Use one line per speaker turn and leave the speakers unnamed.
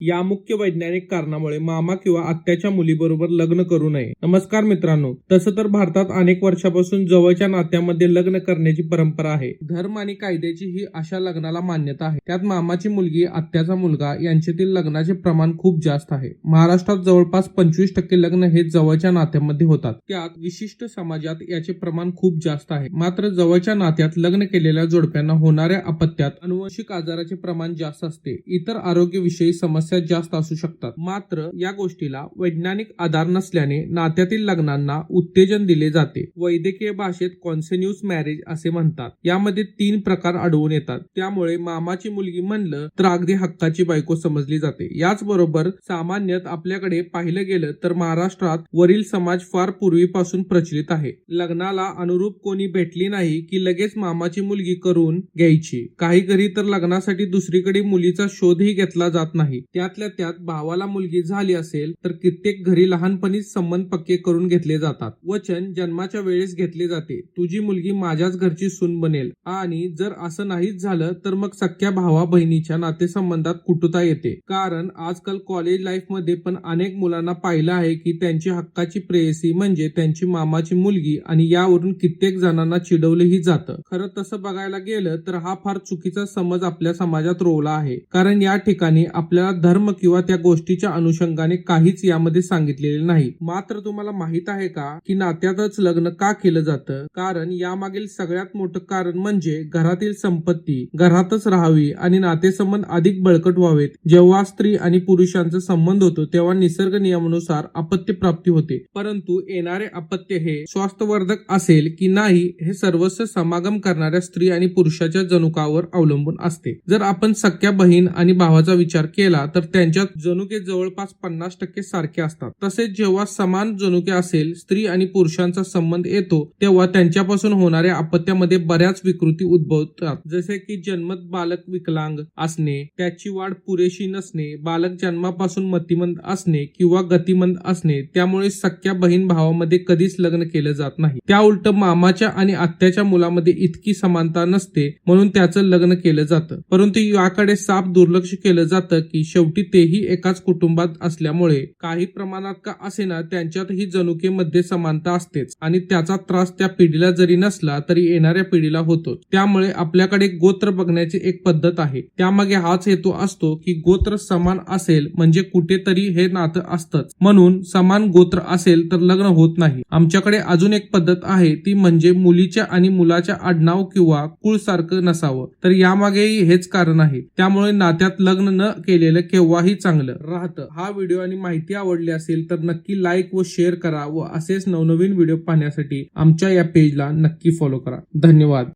या मुख्य वैज्ञानिक कारणामुळे मामा किंवा आत्याच्या मुलीबरोबर लग्न करू नये. नमस्कार मित्रांनो. तसं तर भारतात अनेक वर्षापासून जवळच्या नात्यामध्ये लग्न करण्याची परंपरा आहे. धर्म आणि कायद्याची ही अशा लग्नाला मान्यता आहे. त्यात मामाची मुलगी आत्याचा मुलगा यांच्यातील लग्नाचे प्रमाण खूप जास्त आहे. महाराष्ट्रात जवळपास पंचवीस टक्के लग्न हे जवळच्या नात्यामध्ये होतात. त्यात विशिष्ट समाजात याचे प्रमाण खूप जास्त आहे. मात्र जवळच्या नात्यात लग्न केलेल्या जोडप्यांना होणाऱ्या अपत्यात अनुवंशिक आजाराचे प्रमाण जास्त असते. इतर आरोग्यविषयी समस्या जास्त असू शकतात. मात्र या गोष्टीला वैज्ञानिक आधार नसल्याने नात्यातील लग्नांना उत्तेजन दिले जाते. वैद्यकीय भाषेत कॉन्सेन्युस मॅरेज असे म्हणतात. यामध्ये तीन प्रकार आढळून येतात. त्यामुळे मामाची मुलगी म्हणलं तर अगदी हक्काची बायको समजली जाते. याचबरोबर सामान्यतः आपल्याकडे पाहिलं गेलं तर महाराष्ट्रात वरील समाज फार पूर्वीपासून प्रचलित आहे. लग्नाला अनुरूप कोणी भेटली नाही की लगेच मामाची मुलगी करून घ्यायची. काही घरी तर लग्नासाठी दुसरीकडे मुलीचा शोधही घेतला जात नाही. त्यातल्या त्यात भावाला मुलगी झाली असेल तर कित्येक घरी लहानपणीच संबंध पक्के करून घेतले जातात. वचन जन्माच्या वेळेस घेतले जाते. तुझी मुलगी माझ्याच घरची सून बनेल. आणि जर असं नाहीच झालं तर मग सख्या भावा बहिणीच्या नातेसंबंधात कुटुता येते. कारण आजकाल कॉलेज लाईफमध्ये पण अनेक मुलांना पाहिलं आहे की त्यांची हक्काची प्रेयसी म्हणजे त्यांची मामाची मुलगी आणि यावरून कित्येक जणांना चिडवलंही जातं. खरं तसं बघायला गेलं तर हा फार चुकीचा समज आपल्या समाजात रोवला आहे. कारण या ठिकाणी आपल्याला धर्म किंवा त्या गोष्टीच्या अनुषंगाने काहीच यामध्ये सांगितलेले नाही. मात्र तुम्हाला माहीत आहे का की नात्यातच लग्न का केलं जातं? कारण यामागील सगळ्यात मोठं कारण म्हणजे घरातील संपत्ती घरातच राहावी आणि नातेसंबंध अधिक बळकट व्हावेत. जेव्हा स्त्री आणि पुरुषांचा संबंध होतो तेव्हा निसर्ग नियमानुसार अपत्य प्राप्ती होते. परंतु येणारे अपत्य हे स्वास्थ्यवर्धक असेल की नाही हे सर्वस्व समागम करणाऱ्या स्त्री आणि पुरुषाच्या जनुकावर अवलंबून असते. जर आपण सख्या बहीण आणि भावाचा विचार केला तर त्यांच्या जनुके जवळपास पन्नास टक्के सारखे असतात. तसेच जेव्हा समान जनुके असेल स्त्री आणि पुरुषांचा संबंध येतो तेव्हा त्यांच्यापासून होणाऱ्या अपत्यामध्ये बऱ्याच विकृती उद्भवतात. जसे की जन्मत बालक विकलांग असणे त्याची वाढ पुरेशी नसणे बालक जन्मापासून मतिमंद असणे किंवा गतिमंद असणे त्यामुळे सख्या बहीण भावामध्ये कधीच लग्न केलं जात नाही. त्या उलट मामाच्या आणि आत्याच्या मुलामध्ये इतकी समानता नसते म्हणून त्याचं लग्न केलं जातं. परंतु याकडे साफ दुर्लक्ष केलं जातं की शेवटी तेही एकाच कुटुंबात असल्यामुळे काही प्रमाणात का असेना त्यांच्यातही जनुकेमध्ये समानता असतेच आणि त्याचा त्रास त्या पिढीला जरी नसला तरी येणाऱ्या पिढीला होतो त्यामुळे आपल्याकडे गोत्र बघण्याची एक पद्धत आहे. त्यामागे हाच हेतू असतो की गोत्र समान असेल म्हणजे कुठेतरी हे नातं असतंच. म्हणून समान गोत्र असेल तर लग्न होत नाही. आमच्याकडे अजून एक पद्धत आहे ती म्हणजे मुलीच्या आणि मुलाच्या आडनाव किंवा कुळ सारखं नसावं. तर यामागेही हेच कारण आहे. त्यामुळे नात्यात लग्न न केलेलं केव्हाही चांगलं राहतं. हा व्हिडिओ आणि माहिती आवडली असेल तर नक्की लाईक व शेअर करा व असेच नवनवीन व्हिडिओ पाहण्यासाठी आमच्या या पेजला नक्की फॉलो करा. धन्यवाद.